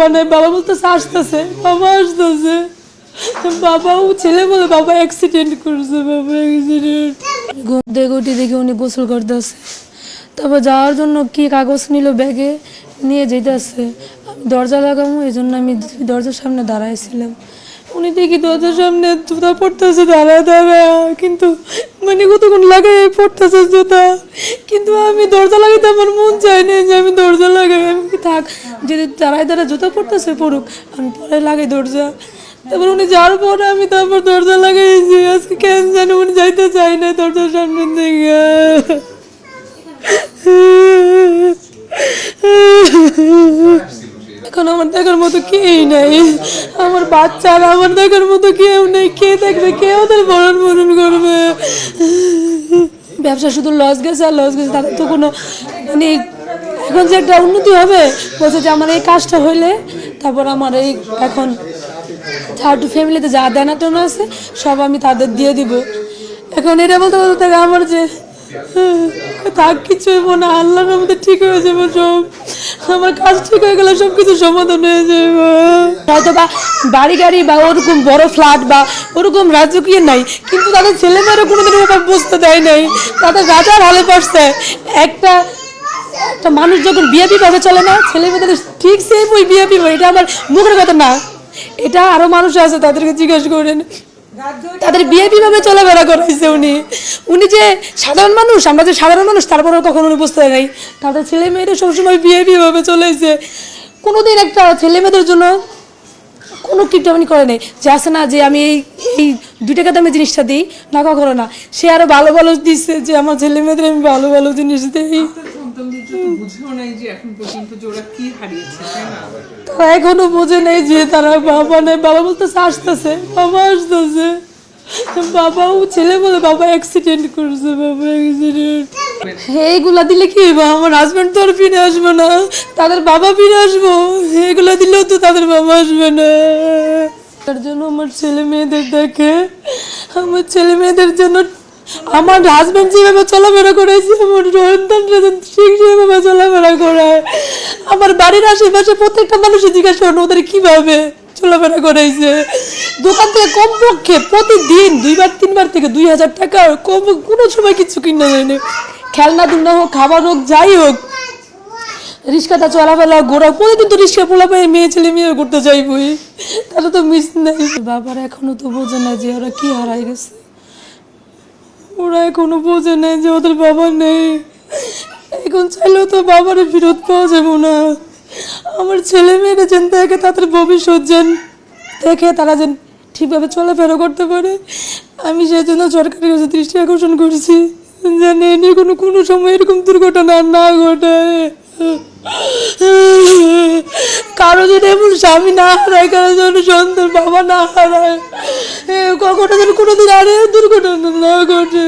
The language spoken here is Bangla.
মানে বাবা বলতেছে, আসতেছে। বাবা আসতেছে। বাবা, ও ছেলে বলে বাবা অ্যাক্সিডেন্ট করছে, বাবা অ্যাক্সিডেন্ট ঘুম থেকে দেখি উনি গোসল করতেছে। তারপর যাওয়ার জন্য কি কাগজ নিল ব্যাগে নিয়ে যেতেছে দরজা লাগামো এই জন্য আমি দরজার সামনে দাঁড়াইছিলাম। উনি দেখি দরজার সামনে জুতা পড়তেছে দাঁড়ায় দাঁড়ায় কিন্তু মানে কতক্ষণ লাগাই পড়তেছে জুতা? কিন্তু আমি দরজা লাগাইতে আমার মন চায় না যে আমি দরজা লাগাই আমি কি থাক যদি দাঁড়ায় দাঁড়ায় জুতা পড়তেছে পড়ুক আমি পরে লাগাই দরজা। তারপর উনি যাওয়ার পরে আমি তারপর দরজা লাগাইছি আজকে কেন জানি উনি যাইতে চাই না দরজার সামনে থেকে। এখন আমার দেখার মতো কেউই নাই। আমার বাচ্চারা আমার দেখার মতো কেউ নেই। কে দেখবে? কে ওদের বরণ বরণ করবে? ব্যবসা শুধু লস গেছে আর লস গেছে তাদের তো কোনো মানে এখন যে একটা উন্নতি হবে, বলছে যে আমার এই কাজটা হইলে তারপর আমার এই এখন থার্ড ফ্যামিলিতে যা দেনা টেনা আছে, সব আমি তাদের দিয়ে দিব। এখন এটা বলতে বলতে আমার যে থাক, কিছু হইব না আল্লাহর মধ্যে ঠিক হয়ে যাব সব। আমার কাজ ঠিক হয়ে গেলে সব কিছু সমাধান হয়ে যাবে। হয়তো বা বাড়ি গাড়ি বা ওরকম বড় ফ্ল্যাট বা ওরকম রাজকীয় নাই, কিন্তু তাদের ছেলেমেয়েরা কোনোদিন ওভাবে বুঝতে দেয় নাই। তাদের রাজার হলে পড়ছে একটা একটা মানুষ যখন বিএপি ভাবে চলে না ছেলে মেয়েদের ঠিক সেম ওই বিএপি এটা আমার মুখের কথা না। এটা আরও মানুষ আছে তাদেরকে জিজ্ঞেস করেন। তাদের বিএপি ভাবে চলাফেরা করাইছে উনি। উনি যে সাধারণ মানুষ, আমরা যে সাধারণ মানুষ, তারপরেও কখনো উনি বুঝতে নাই। তাদের ছেলে মেয়েরা সবসময় বিএপি ভাবে চলেছে কোনোদিন একটা ছেলে মেয়েদের জন্য কোনো কিপটামানি করে নেই। যে আসে না যে আমি এই এই দুই টাকা দামে জিনিসটা দিই, না কখনো না। সে আরও ভালো ভালো দিচ্ছে যে আমার ছেলে মেয়েদের আমি ভালো ভালো জিনিস দিই। তো বুঝেও নাই যে এখন বোঝে নেই যে তারা বাবা নেই, বাবা বলতেছে আসতেছে, বাবা আসতেছে। বাবা ও ছেলে বলে বাবা অ্যাক্সিডেন্ট করছে, বাবা অ্যাক্সিডেন্ট এইগুলা দিলে কি আমার হাজবেন্ড তো আর ফিরে আসবে না, তাদের বাবা ফিরে আসব। এগুলা দিলেও তো তাদের বাবা আসবে না। তার জন্য আমার ছেলে মেয়েদের দেখে, আমার ছেলে মেয়েদের জন্য আমার হাজবেন্ড যেভাবে চলাফেরা করেছে, আমার সন্তানরা যেন ঠিক সেভাবে চলাফেরা করায় আমার বাড়ির আশেপাশে প্রত্যেকটা মানুষের জিজ্ঞাসা করেন ওদের কীভাবে চলাফেরা করাইছে দোকান থেকে কমপক্ষে প্রতিদিন দুইবার, তিনবার থেকে দুই হাজার টাকা কম, কোনো সময় কিছু কিনা যায়নি। খেলনা দুলনা হোক, খাবার হোক, যাই হোক রিক্সাটা চলাফেলা ঘোরা প্রতিদিন তো রিক্সা পোলা পায়ে মেয়ে ছেলে মেয়ে করতে চাইবই। তারা তো মিস নাই। বাবার এখনও তো বোঝে না যে ওরা কি হারাই গেছে। ওরা এখনও বোঝে নেই যে ওদের বাবা নেই। এখন চাইলেও তো বাবারে ফেরত পাওয়া যাব না। আমার ছেলে মেয়েরা যেন দেখে তাদের ভবিষ্যৎ যেন দেখে তারা যেন ঠিকভাবে চলাফেরা করতে পারে। আমি সেই জন্য সরকারের কাছে দৃষ্টি আকর্ষণ করছি। যেন এ নিয়ে কোনো কোনো সময় এরকম দুর্ঘটনা না ঘটায় কারও যদি এমন স্বামী না হারায়, কারও যেন সন্তান বাবা না হারায় কখনো যেন কোনোদিন আরে দুর্ঘটনা না ঘটে।